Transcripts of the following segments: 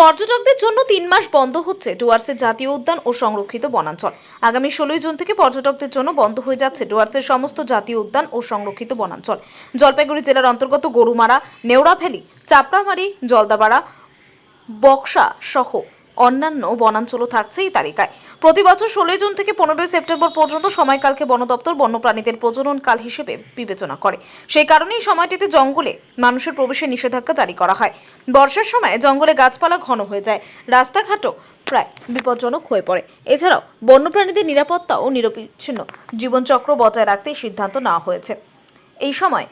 পর্যটকদের জন্য তিন মাস বন্ধ হচ্ছে ডুয়ার্সের জাতীয় উদ্যান ও সংরক্ষিত বনাঞ্চল। আগামী ষোলোই জুন থেকে পর্যটকদের জন্য বন্ধ হয়ে যাচ্ছে ডুয়ার্সের সমস্ত জাতীয় উদ্যান ও সংরক্ষিত বনাঞ্চল। জলপাইগুড়ি জেলার অন্তর্গত গরুমারা নেওড়াভ্যালি চাপড়ামারি, জলদাপাড়া, বক্সা সহ অন্যান্য বনাঞ্চলও থাকছে এই তালিকায়। প্রতি বছর ষোলোই জুন থেকে পনেরোই সেপ্টেম্বর পর্যন্ত সময়কালকে বন দপ্তর বন্যপ্রাণীদের প্রজনন কাল হিসেবে বিবেচনা করে। সেই কারণেই সময়টিতে জঙ্গলে মানুষের প্রবেশের নিষেধাজ্ঞা জারি করা হয়। বর্ষার সময় জঙ্গলে গাছপালা ঘন হয়ে যায়। রাস্তাঘাটও প্রায় বিপজ্জনক হয়ে পড়ে। এছাড়াও বন্যপ্রাণীদের নিরাপত্তা ও নিরবিচ্ছিন্ন। জীবনচক্র বজায় রাখতে সিদ্ধান্ত নেওয়া হয়েছে। এই সময়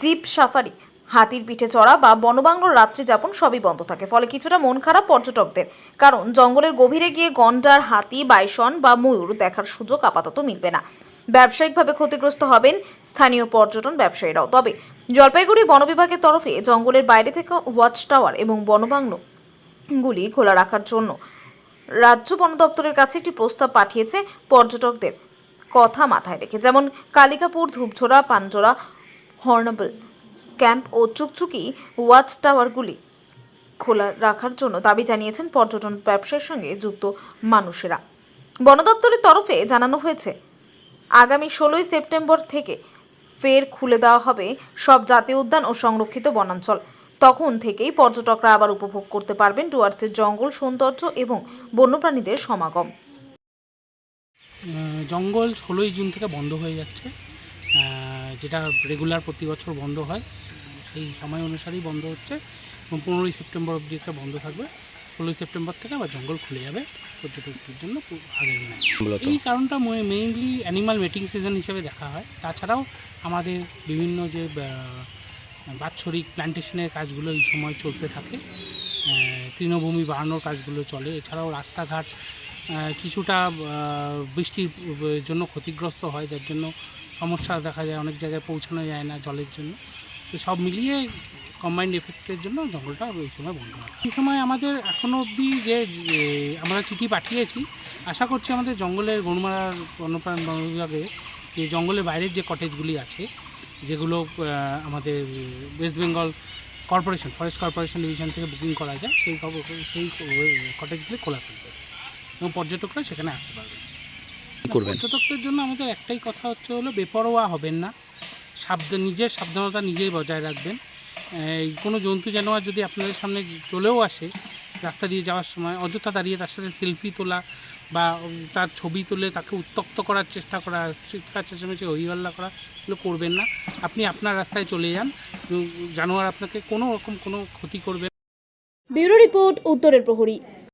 জিপ সাফারি হাতির পিঠে চড়া বা বনবাংলোর রাত্রি যাপন সবই বন্ধ থাকে। ফলে কিছুটা মন খারাপ পর্যটকদের। কারণ জঙ্গলের গভীরে গিয়ে গন্ডার, হাতি, বাইসন বা ময়ূর দেখার সুযোগ আপাতত মিলবে না। ব্যবসায়িকভাবে ক্ষতিগ্রস্ত হবেন স্থানীয় পর্যটন ব্যবসায়ীরাও। তবে জলপাইগুড়ি বন বিভাগের তরফে জঙ্গলের বাইরে থেকে ওয়াচ টাওয়ার এবং বনবাংলো গুলি খোলা রাখার জন্য রাজ্য বন দপ্তরের কাছে একটি প্রস্তাব পাঠিয়েছে পর্যটকদের কথা মাথায় রেখে। যেমন কালিকাপুর, ধূপঝোড়া পানজোড়া হর্নবল ক্যাম্প ও চুকচুকি ওয়াচ টাওয়ারগুলি খোলা রাখার জন্য দাবি জানিয়েছেন পর্যটন ব্যবসার সঙ্গে যুক্ত মানুষেরা। বন দপ্তরের তরফে জানানো হয়েছে, আগামী ষোলোই সেপ্টেম্বর থেকে ফের খুলে দেওয়া হবে সব জাতীয় উদ্যান ও সংরক্ষিত বনাঞ্চল। তখন থেকেই পর্যটকরা আবার উপভোগ করতে পারবেন ডুয়ার্সের জঙ্গল, সৌন্দর্য এবং বন্যপ্রাণীদের সমাগম। জঙ্গল ষোলোই জুন থেকে বন্ধ হয়ে যাচ্ছে যেটা রেগুলার প্রতি বছর বন্ধ হয়। সেই সময় অনুসারেই বন্ধ হচ্ছে। এবং পনেরোই সেপ্টেম্বর অবধি একটা বন্ধ থাকবে। ষোলোই সেপ্টেম্বর থেকে আবার জঙ্গল খুলে যাবে পর্যটকদের জন্য আগের ন্যায় এই কারণটা মেইনলি অ্যানিমাল মেটিং সিজন হিসেবে দেখা হয়। তাছাড়াও আমাদের বিভিন্ন যে বাৎসরিক প্ল্যান্টেশনের কাজগুলো এই সময় চলতে থাকে। তৃণভূমি বাড়ানোর কাজগুলো চলে। এছাড়াও রাস্তাঘাট কিছুটা বৃষ্টির জন্য ক্ষতিগ্রস্ত হয় যার জন্য সমস্যা দেখা যায় অনেক জায়গায় পৌঁছানো যায় না জলের জন্য। তো সব মিলিয়ে কম্বাইন্ড এফেক্টের জন্য জঙ্গলটা ওই সময় বন্ধ হয়। এই সময় আমাদের এখনও অবধি যে আমরা চিঠি পাঠিয়েছি আশা করছি আমাদের জঙ্গলের গরুমারার বন্যপ্রাণ বন বিভাগে যে জঙ্গলের বাইরের যে কটেজগুলি আছে যেগুলো আমাদের West Bengal corporation forest corporation division থেকে বুকিং করা যায় সেই সেই কটেজগুলি খোলা থাকবে এবং পর্যটকরা সেখানে আসতে পারবে। করবেন? পর্যটকদের জন্য আমাদের একটাই কথা হচ্ছে হলো বেপরোয়া হবেন না। সাবধান, নিজের সাবধানতা নিজেই বজায় রাখবেন। এই কোনো জন্তু জানোয়ার যদি আপনাদের সামনে চলেও আসে রাস্তা দিয়ে যাওয়ার সময়, অযথা দাঁড়িয়ে তার সাথে সেলফি তোলা বা তার ছবি তুলে তাকে উত্তক্ত করার চেষ্টা করা চিৎকার চেঁচামেচি হইহল্লা করা, এগুলো করবেন না। আপনি আপনার রাস্তায় চলে যান, জানোয়ার আপনাকে কোনো রকম কোনো ক্ষতি করবে। ব্যুরো রিপোর্ট, উত্তরের প্রহরী।